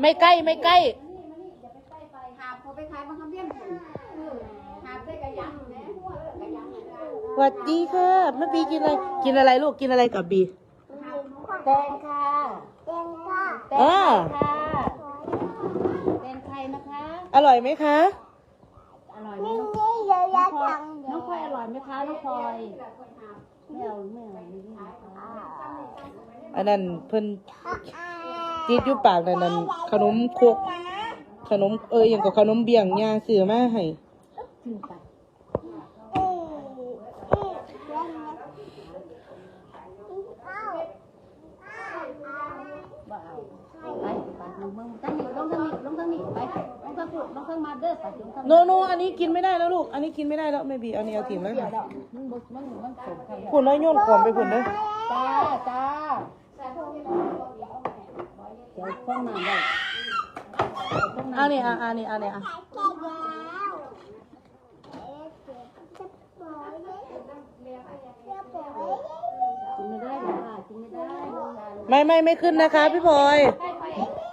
ไม่ใกล้ไม่ใกล้ หาบเขาไปขายบางคำเบี้ยนพุ่นหาบได้กระยังอยู่นะกระยังอยู่นะสวัสดีค่ะแม่บีกินอะไร กินอะไรลูกกินอะไรกับบีแตงค่ะแตงค่ะแตงอ่าค่ะแตงไทยนะคะ อร่อยไหมคะ อร่อยไหมน้องพลอยน้องพลอยอร่อยไหมคะน้องพลอยไม่เอาไม่เอาไม่เอา อันนั้นเพิ่น ติดอยู่ปากนั่นนั่นขนมโคกขนมเอ้ยอย่างกับขนมเบี่ยงย่างซื้อมาให้นไปบ่เอาไปไปลงเมืองตั้งนี่ลงตั้งนี่ลงตั้งนี่ไปลงตั้งพูดลงตั้งมาเด้อไปลงตั้งโนโนอันนี้กินไม่ได้แล้วลูก อันนี้กินไม่ได้แล้วแม่บีอันนี้เอาถิ่นแล้วเดี๋ยวค่ะดอกมันน้อยโยนขวมไปคุณเด้อจ้าจ้า เดี๋ยวคนมาได้เอานี่อะอันนี้อันนี้อะกินไม่ได้หรอค่ะกินไม่ได้ไม่ไม่ไม่ขึ้นนะคะ พี่พลอย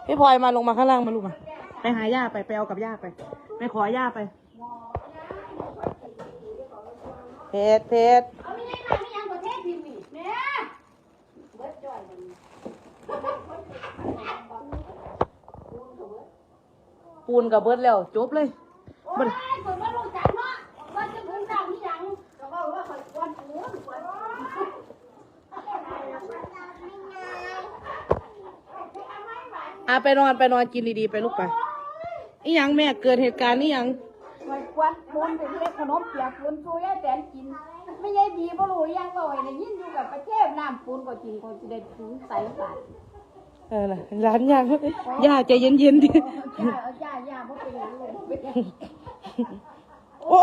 พี่พลอยมาลงมาข้างล่างมาลูกมา ไปหาย่าไปไปเอากับย่าไป ไปขอย่าไป เพชรเพชร เอาไม่ได้ค่ะไม่ยังประเทศพิมพ์นี่แม่เบิดจ่อยมัน ปูนกับเบิร์ดแล้ว จบเลยโอ้ยคนว่าลงจักเนาะว่าจะพึ่งดาวนี่ยังก็ว่าว่าคนวันปูนวันอะไปนอนไปนอนกินดีๆ ไปลูกไปอีหยังแม่เกิดเหตุการณ์นี่ยังวันควันปูนไปเรียกขนมเปียกปูนชูยายแตนกิน ไม่ยายดีบ่รู้ยังบ่อยนะยินอยู่กับประเทศน้ำปูนก็จริงก็จะได้ถึงใส่บาท เออน่ะร้านยังย่าใจเย็นๆดิย่าเอาย่าย่าบ่เป็นอย่างนี้เป็นอย่างนี้โอ้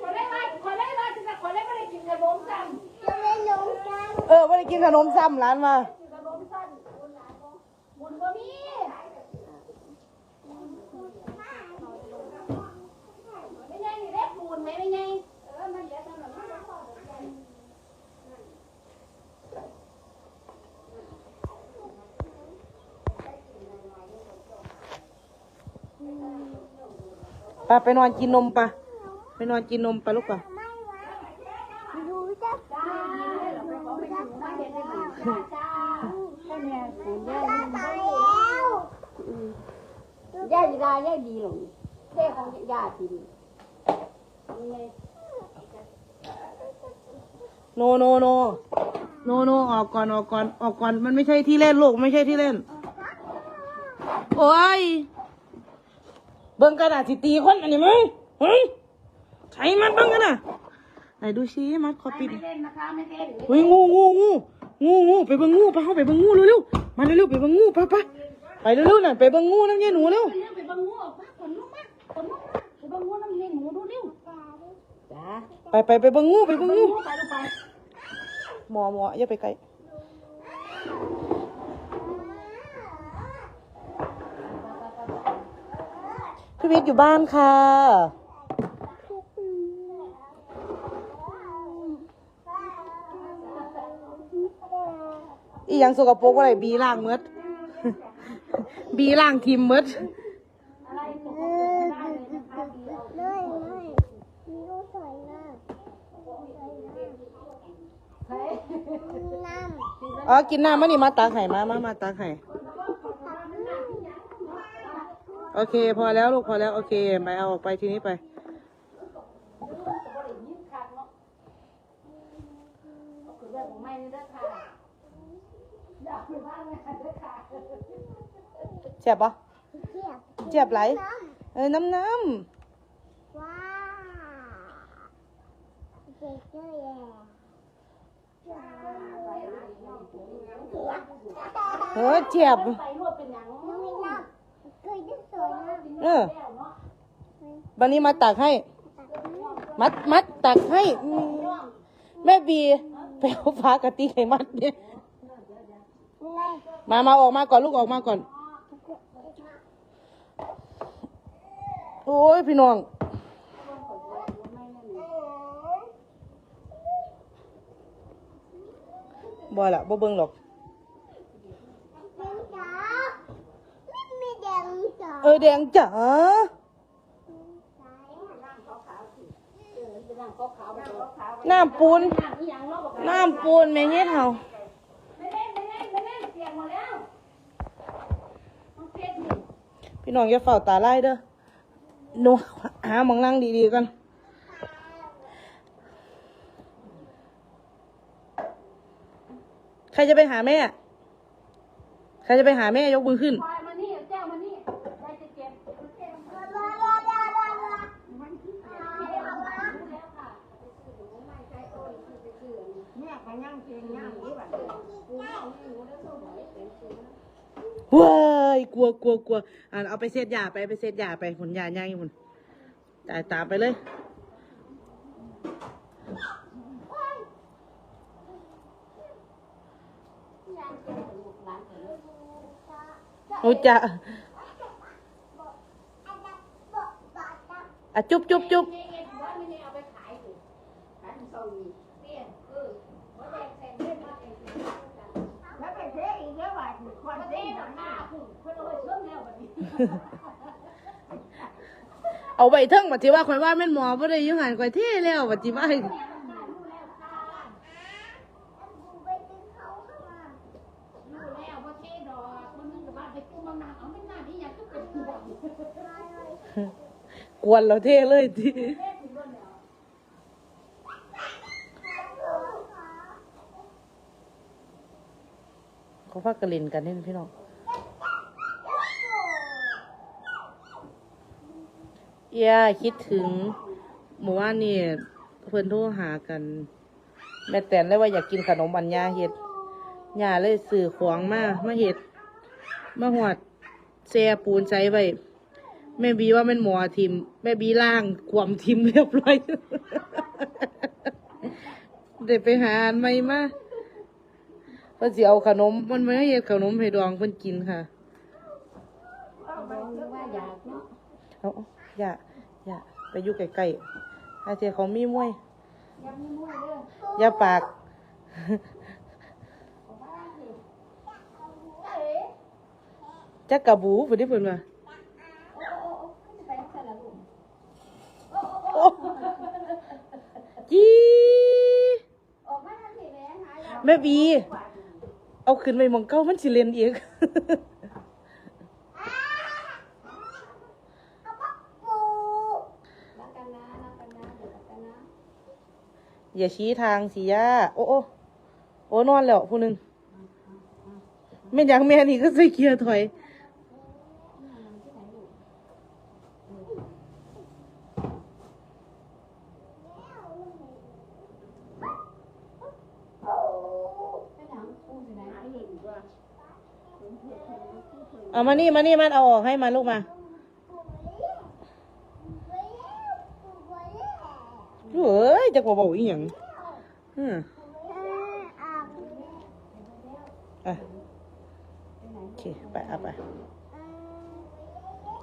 คนได้มาคนได้มาจะคนได้ไม่ได้กินกระบงซ้ำจะไม่ลงกันเออไม่ได้กินขนมซ้ำร้านมากระบงซ้ำบุญบ่มีไม่ใช่นี่เล็กบุญไหมไม่ใช่เออมันเดี๋ยวทำหลังมันจะพอเดี๋ยว ไปไปนอนกินนมปะไปนอนกินนมปะลูกปะไปขอไปอยู่มาเห็นได้ไหมจ้าจ้าแค่เนี้ยบุญย่าย่าดีได้ย่าดีหลงเท่ของย่าดีโนโนโนโนโนออกก่อนออกก่อนออกก่อนมันไม่ใช่ที่เล่นลูกไม่ใช่ที่เล่น โอ้ย บิ่งกระดาษสิตีคนอันนี้มึงเฮ้ยใช้มันเบิ่งกันน่ะไหนดูซิมัดคอปิดไม่เล่นนะคะไม่เล่นเฮ้ยงูงูงูงูงูไปเบิ่งงูไปเข้าไปเบิ่งงูเร็วๆมาเร็วๆไปเบิ่งงูไปไปไปเร็วๆน่ะไปเบิ่งงูน้ำเย็นหนูเร็วเรื่องไปบังงูออกมาขนลุกมาขนลุกมาไปบังงูน้ำเลี้ยงหนูดูดิวจ้าไปไปไปเบิ่งงูไปเบิ่งงูไปลูกไปหมอหมออย่าไปไกล พี่วิทย์อยู่บ้านค่ะ อีหยังสกปรกอะไรบีล่างเมด บีล่างทีมเมดอ๋อ กินน้ำมานี่มาตาไข่มามามาตาไข่ โอเค พอแล้วลูกพอแล้วโอเคไปเอาออกไปทีนี้ไปคือเรื่องของไม่นี่เด้อค่ะอยากคุยบ้างไหมคะเด้อค่ะเจ็บปะเจ็บไหลเออน้ำน้ว้าวเด็กเยอะแยะำเออเจ็บ เคยได้สวยนะเออ วันนี้มาตักให้ มัดมัดตักให้อืมแม่บีไปเอาฟ้ากะติให้มัดเนี่ย มามาออกมาก่อนลูกออกมาก่อน โอ้ยพี่น้อง บ่ละบ่เบิ่งหรอก ยแดงจ๋าน้ำปูน น้ำปูนแม่เงี้ยเฮาไม่เล่นไม่เล่นไม่เล่นเสียงหมดเทศนี่พี่น้องอย่าเฝ้าตาไล่เด้อหนูหาหมองนั่งดีๆกันใครจะไปหาแม่ ใครจะไปหาแม่ยกมือขึ้น ปล่อยมานี่เจ้ามานี่ใครจะเจ็บเจ็บ เนี่ยไปย่างเพียงย่างนี้แบบว้ายกลัวกลัวกลัวอ่าเอาไปเสียดยาไปไปเสียดยาไปผลยาย่างอยู่ผลจ่ายตามไปเลยโอ้จะอะจุ๊บจุ๊บจุ๊บ แล้วไปเทอีกแล้วว่าคนเทหน้าคุณเพื่อนเอาไปเชื่อมแล้วแบบนี้ เอาไปเทิงบัดที่ว่าคอยว่าแม่นหมอบ่ได้อยังหันคอยเท่แล้วบัดที่ว่าไปดึงเขาเข้ามารู้แล้วว่าเทดอกมันนึงกับบ้านไปกู้มานานเอาไม่นานที่อยากจะเป็นห่วงกวนเราเท่เลยทีเขาพากระเล่นกันนี่พี่น้อง ย่าคิดถึงหมู่ว่านนี่เพื่อนโทรหากัน แม่แตนเลยว่าอยากกินขนมอันยาเห็ดย่าเลยสื่อขวางมามาเห็ดมาหวดแซ่ปูนใส่ไว้แม่บีว่าแม่นหมอทิมแม่บีล่างความทิมเรียบร้อยเดี๋ยวไปหาอันใหม่มาเพิ่นสิเอาขนมมันมาให้เฮ็ดขนมให้ดองเพิ่นกินค่ะว่าอยากเนาะเอาเอาอย่าอย่าไปอยู่ใกล้ๆอาเจเขามีมวยยังมีมั่วเด้ออย่าปากจักกะบูเพิ่นได้เพิ่นว่าโอ้โอ้โอ้จะไปรักษาละลูกโอ้จีออกมาทันทีแม่หายแล้วแม่บี เอาขึ้นไปหมองเก้ามันสิเล่นอีกรักกันนะรักกันนะเดี๋ยวรักกันนะ อย่าชี้ทางสิย่าโอ้โอ้โอ้นอนแล้วผู้หนึ่งแม่นยังแม่นี่ก็ใส่เกียร์ถอยเห็นว่าเอามานี่มานี่มันเอาออกให้มาลูกมาเจะบอกอีหยังอืมอะโอเคไปเอาไป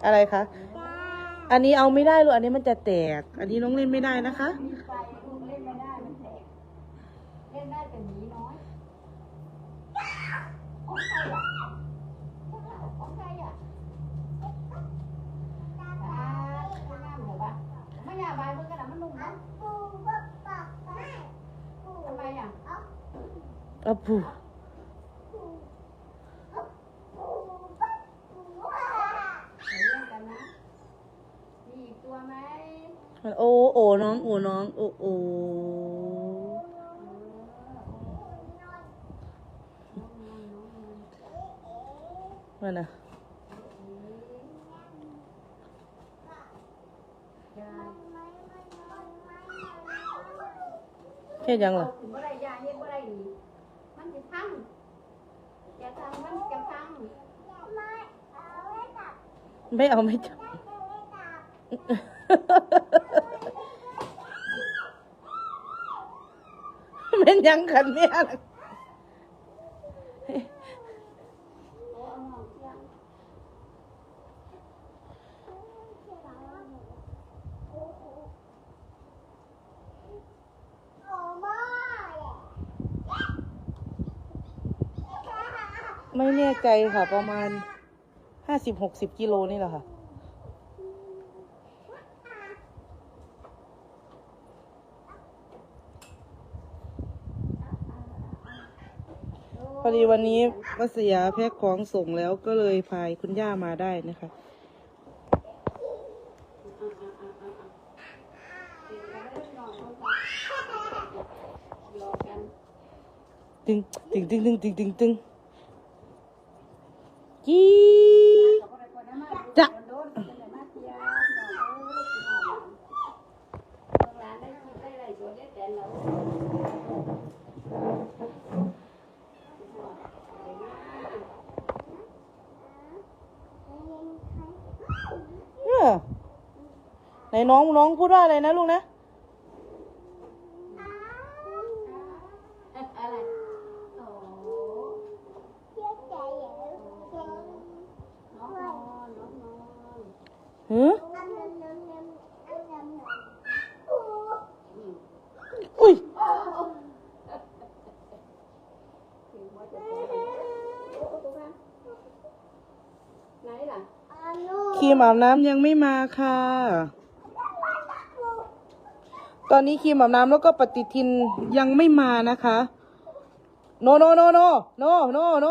อะไรคะ อันนี้เอาไม่ได้ลูกอันนี้มันจะแตก อันนี้น้องเล่นไม่ได้นะคะ เล่นได้แตกเล่นได้แต่หมีน้อยของใครอะของใครอะอ่าไม่น่าเหมือนปะไม่อยากบายเพื่อนกันนะมันนุ่มนะทำไมอะ อะปูเดี๋ยวเล่นกันนะมีอีกตัวไหมมันโอ้โอ้น้องโอ้น้องโอ้โอ้มันนะยาแค่ยังเหรอ ถึงบ่ได้ยาเฮ็ดบ่ได้ดีมันจะพังอย่าทำมันจะพัง ไม่เอาไม่จับเป็นยังกันเนี่ยโอ้เอาหนองเสียไม่แน่ใจค่ะประมาณ ห้าสิบหกสิบกิโลนี่แหละค่ะพอดีวันนี้วัสยาแพ็คของส่งแล้วก็เลยพายคุณย่ามาได้นะคะ ตึงตึงตึงตึงตึงตึงตึง เราเออไหนน้องน้องพูดว่าอะไรนะลูกนะ อะไรโอ้ เชื่อใจอย่างนี้ น้องนอนน้องนอน หือ อันนั้นนั้นนั้นอันนั้นนั้น อุ้ย ไหนล่ะ อันนู้น ครีม อาบน้ำยังไม่มาค่ะ ตอนนี้ครีมอาบน้ำแล้วก็ปฏิทินยังไม่มานะคะ โนโนโนโนโนโนโน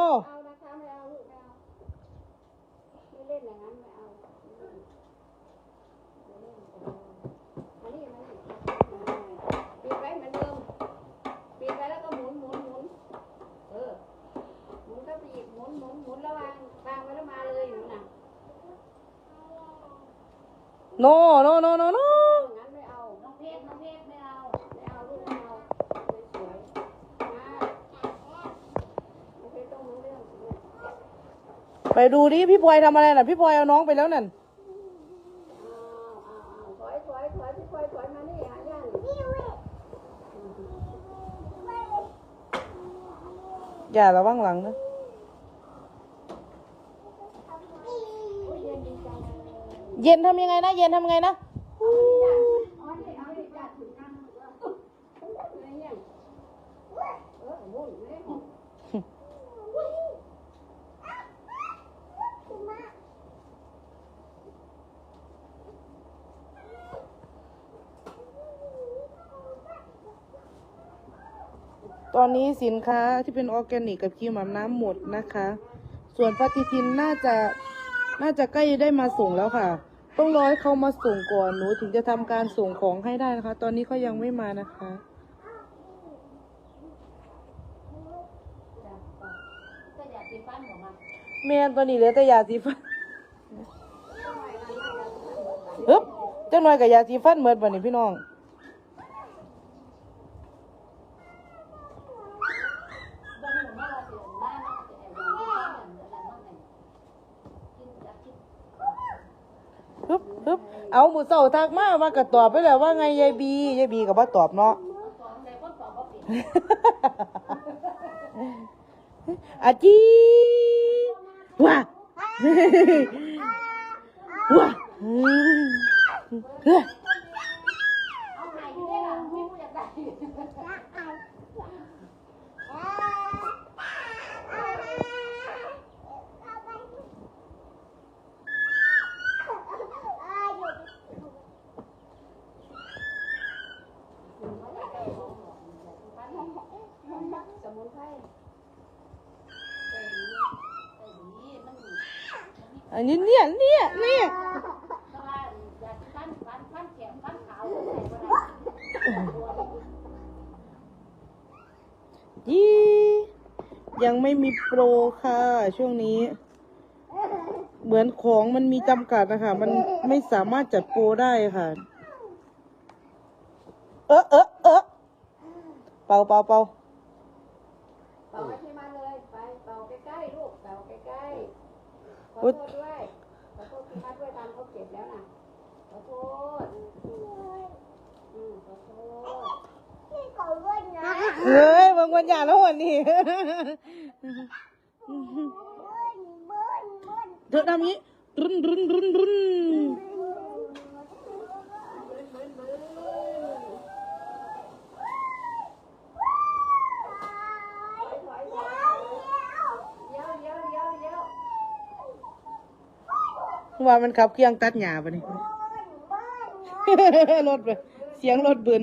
งรู้เรื่องสิเนี่ยไปดูดิพี่พลอยทำอะไรน่ะ พี่พลอยเอาน้องไปแล้วนั่นอย่าระวังหลังนะ โอ้ยเย็นดีจังเลย เย็นทำยังไงนะ เย็นทำยังไงนะตอนนี้สินค้าที่เป็นออร์แกนิกกับครีมอาบน้ำหมดนะคะ ส่วนปฏิทินน่าจะน่าจะใกล้ได้มาส่งแล้วค่ะ ต้องรอให้เขามาส่งก่อนหนูถึงจะทำการส่งของให้ได้นะคะ ตอนนี้เขายังไม่มานะคะจ้ะก็อยากกินปั้นของมันแม่นตอนนี้เหลือแต่ยาสีฟันฮึบจังหน่อยกับยาสีฟันเหมือนบันนี้พี่น้อง บ้านหนูบ้านเราเสียบ้านเราเสียอย่างนี้บ้านหนูอะไรบ้างไหนกินอยากกิน ฮึบฮึบเอาหมูเสาทักมาว่ากระตอบไปแล้วว่าไงยายบียายบีกับว่าตอบเนาะสอนแต่คนสอนก็ผิดอาจีว้าว้าไหนที่ได้ล่ะไม่รู้อยากได้ สมุนไพรใส่ดีใส่ดีมัน อันนี้เนี่ยเนี่ยเนี่ยแต่ว่าอยากฟันฟันฟันเขียวฟันขาวใส่บ่ได้จียังไม่มีโปรค่ะ ช่วงนี้ เหมือนของมันมีจำกัดนะคะ มันไม่สามารถจัดโปรได้ค่ะ เออเออเออเป่าเป่าเป่า ขอโทษด้วยขอโทษที่มาด้วยตามเขาเก็บแล้วนะขอโทษอืมขอโทษที่เขาว่านะเฮ้ยบางวันอย่าแล้ววันนี้เบิ้ลเบิ้ลเบิ้ลเธอทำงี้รุนรุนรุนรุน เดี๋ยวเดี๋ยวเดี๋ยวเดี๋ยว ว่ามันขับเครื่องตัดหญ้าปะนี่ รถไปเสียงรถเบืน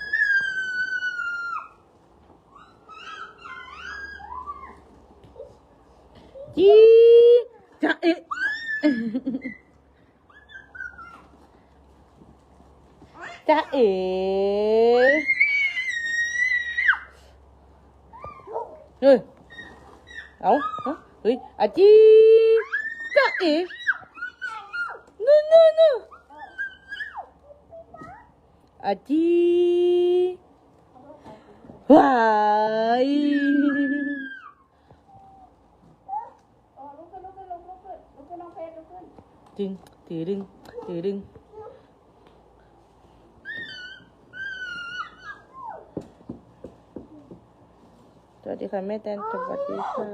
ดึงถือดึงถือดึงสวัสดีค่ะแม่แตนสวัสดีค่ะ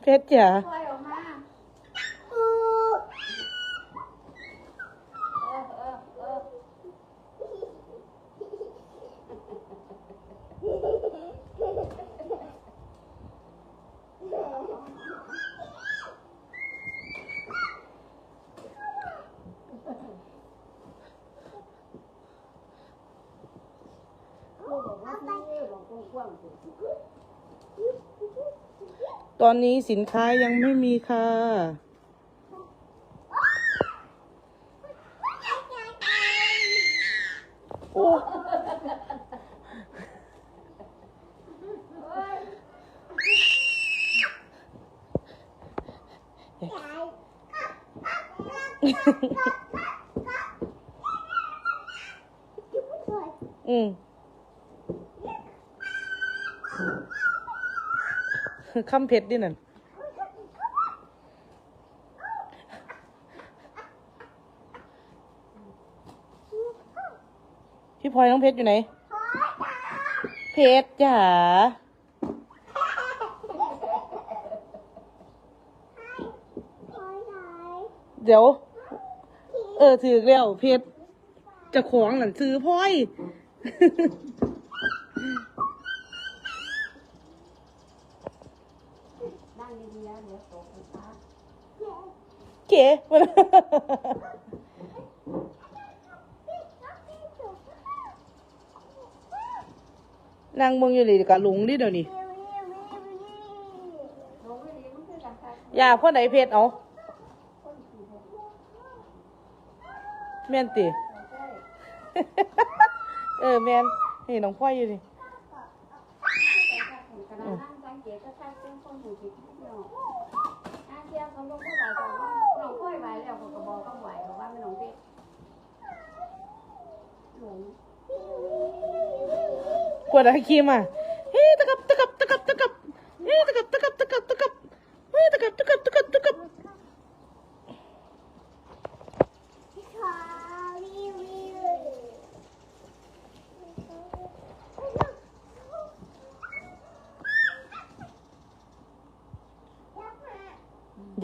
เพชรจ๋า ปล่อยออกมา อือ เออเออเออ ตอนนี้สินค้ายังไม่มีค่ะ โอ้อืม คำเพชรดินั่นพี่พลอยน้องเพชรอยู่ไหน เพชรจ๋าเดี๋ยว เออถือแล้วเพชรจะของหลันซื้อพลอย นั่งดีๆนะเดี๋ยวตกไปตา เก๋มันนั่งเมึงอยู่เลยกับลุงดิเดี๋ยวนี้อการตายอย่าพ่อไหนเพชรเอาแม่นติใช่เออแม่นนี่น้องพ่อยอยู่นี่ กระดาษนั่งสังเกตก็ชักเส้นคนหูจิตเนาะอาเทียเขาลงก็ไหวแต่ว่าน้องค่อยไหวแล้วเขาก็บอกก็ไหวบอกว่าไม่น้องเพชรหลง กวดอะไรคีมอะเฮ้ยตะกับตะกับตะกับตะกับเฮ้ยตะกับตะกับตะกับตะกับเฮ้ยตะกับตะกับตะกับตะกับ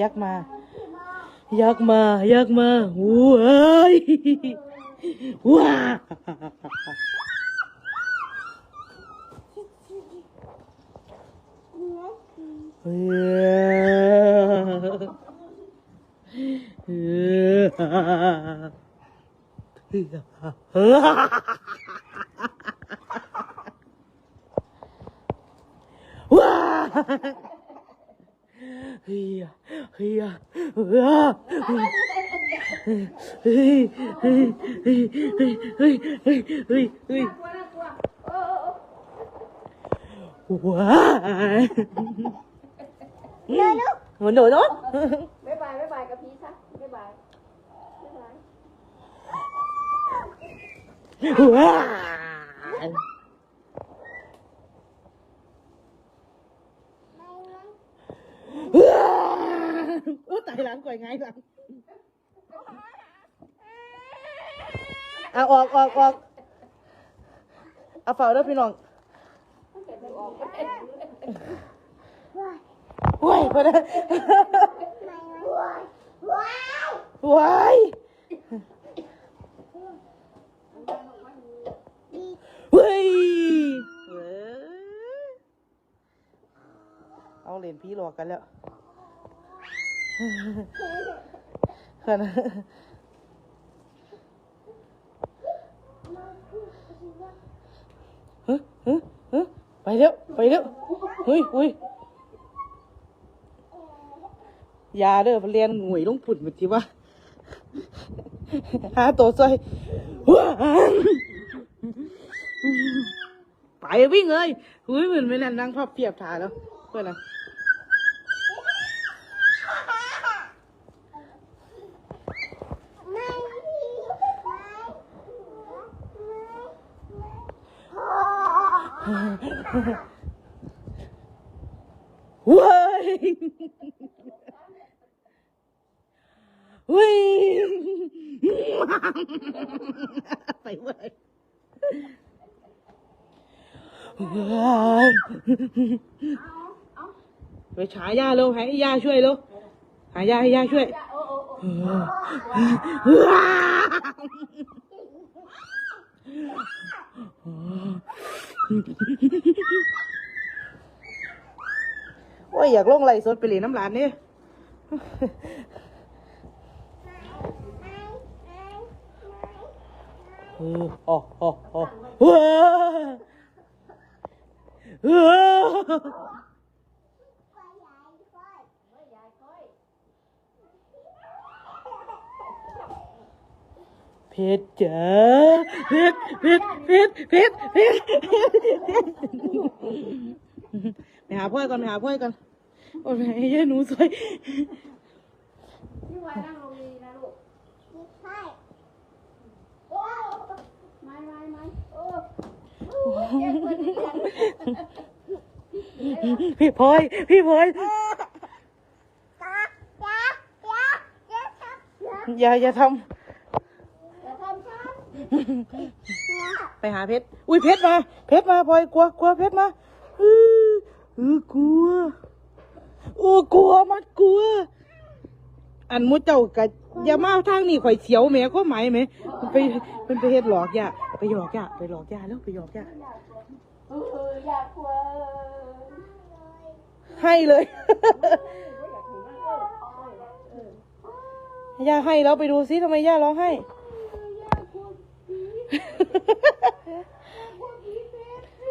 ยักษ์มายักษ์มายักษ์มาว้ายว้า Hì hì Muốn nổi đốt ว้ายว้ายโอ้ตายหลังก่อยไงหลังเอาออกออกออกเอาเฝ้าเด้อพี่น้อง เก็บออกไป โอ้ยพอได้ ว้าว ว้ายเ เอาเหรียญพี่หลอกกันแล้วขนาดฮึฮึฮึไปเร็วไปเร็วเฮ้ยเฮ้ยยาเด้อเรียนหน่วยลงผุดมันจีว่าหาตัวซอยว้าวไปวิ่งเลยหุ้ยเหมือนไม่นั่นนั่งพับเพียบถาแล้วเพื่อนนะ ไม่ ไม่เว้ยเว้ยไปเว้ยว้าวไว่าช่วยายาให้ย่าช่วยโอ้โอ้โอ้ว้าวโอ้ยอยากลงไหลสดไปเหรียน้ำหลานนี่โอ้โอ้โอ้โอ้ว้าวว้าว ไม่ยายค่อย เพชรจ๋าเพชรเพชรเพชรเพชรเพชรไปหาพ่อก่อนไปหาพ่อก่อนโอ้ยเฮ้ยหนูสวยพี่วายนั่งลงดีนะลูกใช่โอ้ไม่ไม่ไม่โอ้เจ็บเพื่อนเรียนพี่พลอยพี่พลอยอย่าอย่าทำ ไปหาเพชร อุ้ยเพชรมา เพชรมาพลอยกลัวกลัวเพชรมาเออเออกลัวโอ้กลัวมัดกลัว อันมุเจ้ากะอย่ามาทางนี้ข่อยเสียวแหม่ก็ไหมายแหม่มันไปมันไปเฮ็ดหลอกย่าไปหลอกย่าไปหลอกย่าแล้วไปหลอกย่าให้เลยไม่อยากถึงมันเออเออย่าให้แล้วไปดูซิทำไมย่าร้องไห้ ผีกลัวผีเป็ดให้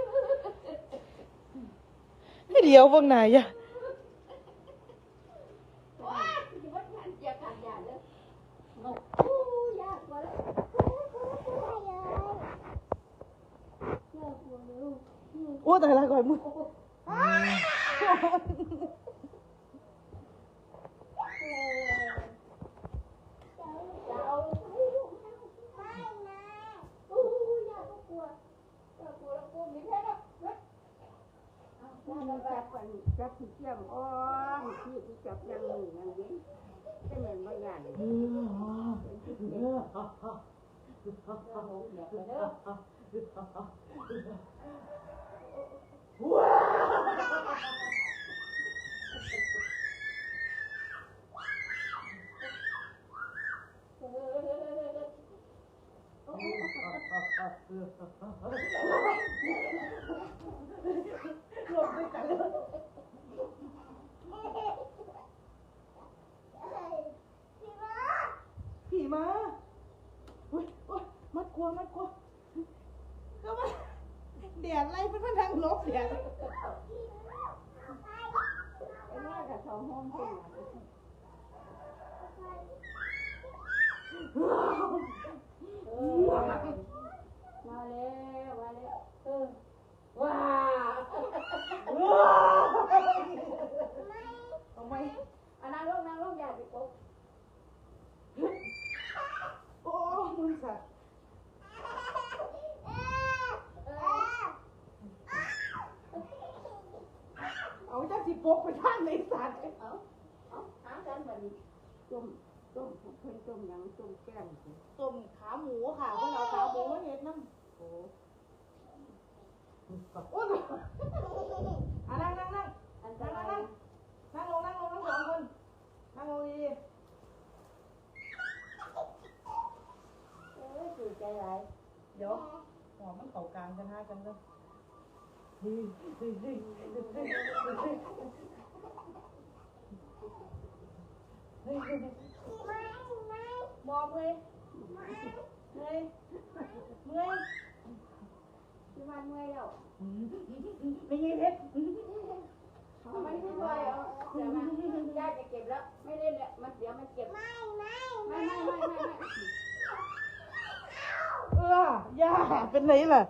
จับที่เจียมอ้อมที่ที่จับยังมือยังเย็นจะเหม็นบางอย่างเลยผีมาอุ้ยอุ้ ยมัดกลัวมัดกลัวก็มาแดดไล่เพื่อนทางลบแดดไอ้แม่กับสองห้องเป็นมาแล้วมาแล้วเออว้าว้าทำไมอันนั้นลูกนั่งลูกอย่าไปกบโอ้มึงสัตว์ เออ เอาจ้าสิปกไปทางในสัตว์เอาเอาหากันแบบนี้ต้มต้มเพิ่นต้มยังต้มแก้มต้มขาหมูค่ะพวกเราขาหมูมาเห็ดน้ำโอ้โหอะไรนะนั่ง อันต นั่งนั่ง ราย นั่งนั่งลงนั่งลงทั้งสองคนนั่งลงดีางกันห้ากันเด้อ ไม่ไม่มองเลยเมื่อยเมื่อยพี่มันเมื่อยแล้วไม่ใช่เพชรเอามันไม่ช่วยเอาเดี๋ยวมันย่าจะเก็บแล้วไม่เล่นแล้วมันเดี๋ยวมันเก็บไม่ไม่ไม่ไม่ไม่ไม่ไม่เออย่าเป็นไรล่ะ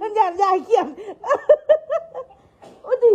มันยานยายเขียนอุ้ดิ